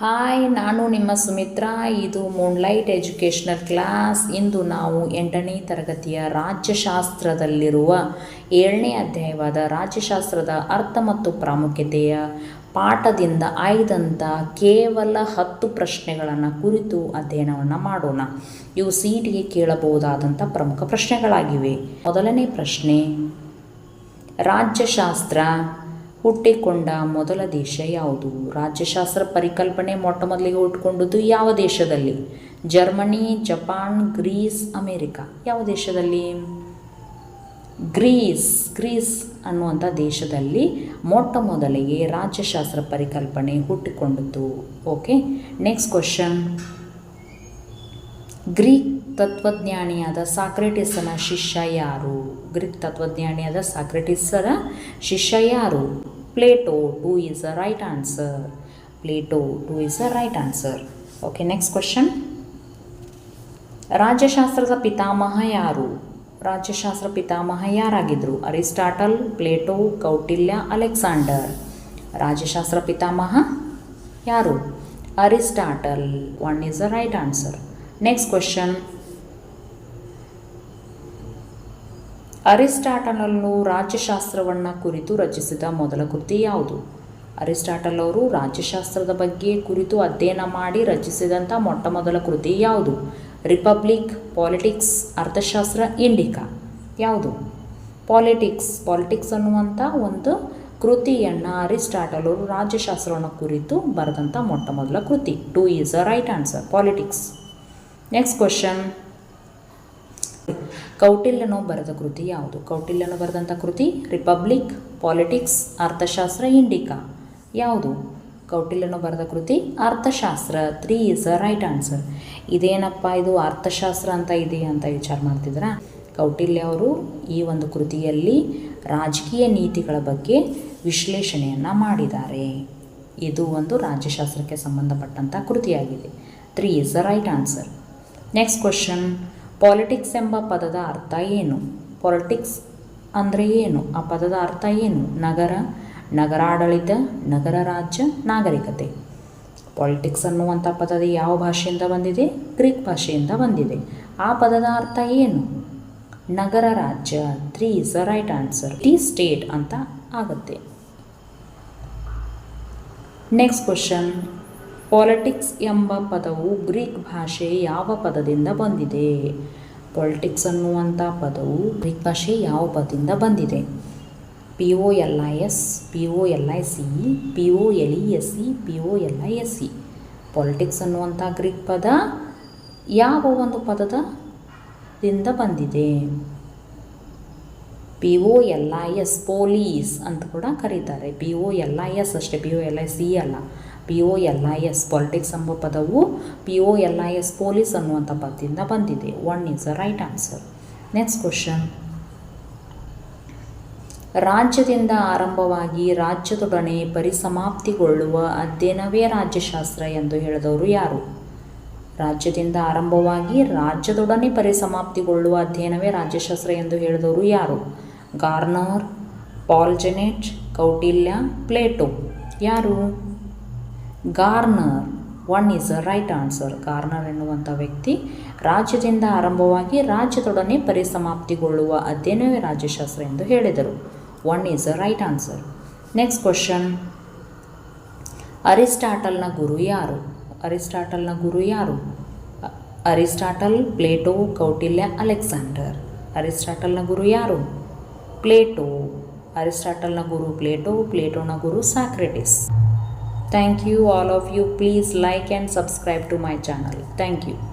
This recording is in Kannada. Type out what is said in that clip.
ಹಾಯ್ ನಾನು ನಿಮ್ಮ ಸುಮಿತ್ರಾ. ಇದು ಮೂನ್ಲೈಟ್ ಎಜುಕೇಷನಲ್ ಕ್ಲಾಸ್ ಇಂದು ನಾವು ಎಂಟನೇ ತರಗತಿಯ ರಾಜ್ಯಶಾಸ್ತ್ರದಲ್ಲಿರುವ ಏಳನೇ ಅಧ್ಯಾಯವಾದ ರಾಜ್ಯಶಾಸ್ತ್ರದ ಅರ್ಥ ಮತ್ತು ಪ್ರಾಮುಖ್ಯತೆಯ ಪಾಠದಿಂದ ಆಯ್ದಂಥ ಕೇವಲ ಹತ್ತು ಪ್ರಶ್ನೆಗಳನ್ನು ಕುರಿತು ಅಧ್ಯಯನವನ್ನು ಮಾಡೋಣ. ಇವು ಸೀಟಿಗೆ ಕೇಳಬಹುದಾದಂಥ ಪ್ರಮುಖ ಪ್ರಶ್ನೆಗಳಾಗಿವೆ. ಮೊದಲನೇ ಪ್ರಶ್ನೆ, ರಾಜ್ಯಶಾಸ್ತ್ರ ಹುಟ್ಟಿಕೊಂಡ ಮೊದಲ ದೇಶ ಯಾವುದು? ರಾಜ್ಯಶಾಸ್ತ್ರ ಪರಿಕಲ್ಪನೆ ಮೊಟ್ಟ ಮೊದಲಿಗೆ ಹುಟ್ಟುಕೊಂಡದ್ದು ಯಾವ ದೇಶದಲ್ಲಿ? Germany, Japan, Greece, America. ಯಾವ ದೇಶದಲ್ಲಿ? ಗ್ರೀಸ್. ಗ್ರೀಸ್ ಅನ್ನುವಂಥ ದೇಶದಲ್ಲಿ ಮೊಟ್ಟ ಮೊದಲಿಗೆ ರಾಜ್ಯಶಾಸ್ತ್ರ ಪರಿಕಲ್ಪನೆ ಹುಟ್ಟಿಕೊಂಡಿತು ಓಕೆ ನೆಕ್ಸ್ಟ್ ಕ್ವಶನ್ ಗ್ರೀಕ್ ತತ್ವಜ್ಞಾನಿಯಾದ ಸಾಕ್ರೆಟಿಸನ ಶಿಷ್ಯ ಯಾರು? ಗ್ರೀಕ್ ತತ್ವಜ್ಞಾನಿಯಾದ ಸಾಕ್ರೆಟಿಸರ ಶಿಷ್ಯ ಯಾರು? Plato two is a right answer Plato two is a right answer okay next question ರಾಜ್ಯಶಾಸ್ತ್ರದ ಪಿತಾಮಹ ಯಾರು? ರಾಜ್ಯಶಾಸ್ತ್ರ ಪಿತಾಮಹ ಯಾರಾಗಿದ್ದರು ಅರಿಸ್ಟಾಟಲ್, ಪ್ಲೇಟೋ, ಕೌಟಿಲ್ಯ, ಅಲೆಕ್ಸಾಂಡರ್. ರಾಜ್ಯಶಾಸ್ತ್ರ ಪಿತಾಮಹ ಯಾರು? Aristotle. One is a right answer next question ಅರಿಸ್ಟಾಟಲನ್ನು ರಾಜ್ಯಶಾಸ್ತ್ರವನ್ನು ಕುರಿತು ರಚಿಸಿದ ಮೊದಲ ಕೃತಿ ಯಾವುದು? ಅರಿಸ್ಟಾಟಲ್ ಅವರು ರಾಜ್ಯಶಾಸ್ತ್ರದ ಬಗ್ಗೆ ಕುರಿತು ಅಧ್ಯಯನ ಮಾಡಿ ರಚಿಸಿದಂಥ ಮೊಟ್ಟ ಮೊದಲ ಕೃತಿ ಯಾವುದು? Republic Politics, Arthashastra, Indica. ಯಾವುದು? ಪಾಲಿಟಿಕ್ಸ್ ಪಾಲಿಟಿಕ್ಸ್ ಅನ್ನುವಂಥ ಒಂದು ಕೃತಿಯನ್ನು ಅರಿಸ್ಟಾಟಲ್ ಅವರು ರಾಜ್ಯಶಾಸ್ತ್ರವನ್ನು ಕುರಿತು ಬರೆದಂಥ ಮೊಟ್ಟ ಮೊದಲ ಕೃತಿ. Two is a right answer Politics next question ಕೌಟಿಲ್ಯನು ಬರೆದ ಕೃತಿ ಯಾವುದು? ಕೌಟಿಲ್ಯನು ಬರೆದಂಥ ಕೃತಿ? ರಿಪಬ್ಲಿಕ್ ಪಾಲಿಟಿಕ್ಸ್ ಅರ್ಥಶಾಸ್ತ್ರ ಇಂಡಿಕಾ ಯಾವುದು? ಕೌಟಿಲ್ಯನು ಬರೆದ ಕೃತಿ? Arthashastra. Three is a right answer ಇದೇನಪ್ಪ ಇದು? ಅರ್ಥಶಾಸ್ತ್ರ ಅಂತ ಇದೆ ಅಂತ ವಿಚಾರ ಮಾಡ್ತಿದ್ರ ಕೌಟಿಲ್ಯ ಅವರು ಈ ಒಂದು ಕೃತಿಯಲ್ಲಿ ರಾಜಕೀಯ ನೀತಿಗಳ ಬಗ್ಗೆ ವಿಶ್ಲೇಷಣೆಯನ್ನು ಮಾಡಿದ್ದಾರೆ. ಇದು ಒಂದು ರಾಜ್ಯಶಾಸ್ತ್ರಕ್ಕೆ ಸಂಬಂಧಪಟ್ಟಂಥ ಕೃತಿಯಾಗಿದೆ. Three is a right answer next question politics ಎಂಬ ಪದದ ಅರ್ಥ ಏನು? ಪಾಲಿಟಿಕ್ಸ್ ಅಂದರೆ ಏನು? ಆ ಪದದ ಅರ್ಥ ಏನು? ನಗರ, ನಗರಾಡಳಿತ, ನಗರ ರಾಜ್ಯ, ನಾಗರಿಕತೆ. ಪಾಲಿಟಿಕ್ಸ್ ಅನ್ನುವಂಥ ಪದದ ಯಾವ ಭಾಷೆಯಿಂದ ಬಂದಿದೆ? ಗ್ರೀಕ್ ಭಾಷೆಯಿಂದ ಬಂದಿದೆ. ಆ ಪದದ ಅರ್ಥ ಏನು? ನಗರ ರಾಜ್ಯ. Three is a right answer city state ಅಂತ ಆಗುತ್ತೆ. ನೆಕ್ಸ್ಟ್ ಕ್ವಶನ್ ಪಾಲಿಟಿಕ್ಸ್ ಎಂಬ ಪದವು ಗ್ರೀಕ್ ಭಾಷೆ ಯಾವ ಪದದಿಂದ ಬಂದಿದೆ? ಪಾಲಿಟಿಕ್ಸ್ ಅನ್ನುವಂಥ ಪದವು ಗ್ರೀಕ್ ಭಾಷೆ ಯಾವ ಪದದಿಂದ ಬಂದಿದೆ? P O L I S P O L I C P O L E S C P O L I S C politics ಅನ್ನುವಂಥ ಗ್ರೀಕ್ ಪದ ಯಾವ ಒಂದು ಪದದಿಂದ ಬಂದಿದೆ? P O L I S polis ಅಂತ ಕೂಡ ಕರೀತಾರೆ. P O L I S ಅಷ್ಟೇ P O L I C ಅಲ್ಲ. P O L I S politics ಎಂಬ ಪದವು P O L I S polis ಅನ್ನುವಂಥ ಪದದಿಂದ ಬಂದಿದೆ. One is a right answer next question ರಾಜ್ಯದಿಂದ ಆರಂಭವಾಗಿ ರಾಜ್ಯದೊಡನೆ ಪರಿಸಮಾಪ್ತಿಗೊಳ್ಳುವ ಅಧ್ಯಯನವೇ ರಾಜ್ಯಶಾಸ್ತ್ರ ಎಂದು ಹೇಳಿದವರು ಯಾರು? ರಾಜ್ಯದಿಂದ ಆರಂಭವಾಗಿ ರಾಜ್ಯದೊಡನೆ ಪರಿಸಮಾಪ್ತಿಗೊಳ್ಳುವ ಅಧ್ಯಯನವೇ ರಾಜ್ಯಶಾಸ್ತ್ರ ಎಂದು ಹೇಳಿದವರು ಯಾರು? Garner Paul Janet Kautilya, Plato ಯಾರು? Garner. One is a right answer Garner ಎನ್ನುವಂಥ ವ್ಯಕ್ತಿ ರಾಜ್ಯದಿಂದ ಆರಂಭವಾಗಿ ರಾಜ್ಯದೊಡನೆ ಪರಿಸಮಾಪ್ತಿಗೊಳ್ಳುವ ಅಧ್ಯಯನವೇ ರಾಜ್ಯಶಾಸ್ತ್ರ ಎಂದು ಹೇಳಿದರು. One is right answer next question ಅರಿಸ್ಟಾಟಲ್ನ ಗುರು ಯಾರು? ಅರಿಸ್ಟಾಟಲ್ನ ಗುರು ಯಾರು? Aristotle, Plato, Kautilya, Alexander. ಅರಿಸ್ಟಾಟಲ್ನ ಗುರು ಯಾರು? ಪ್ಲೇಟೋ. ಅರಿಸ್ಟಾಟಲ್ನ ಗುರು ಪ್ಲೇಟೋ, ಪ್ಲೇಟೋನ ಗುರು Socrates. Thank you all of you. Please like and subscribe to my channel. Thank you.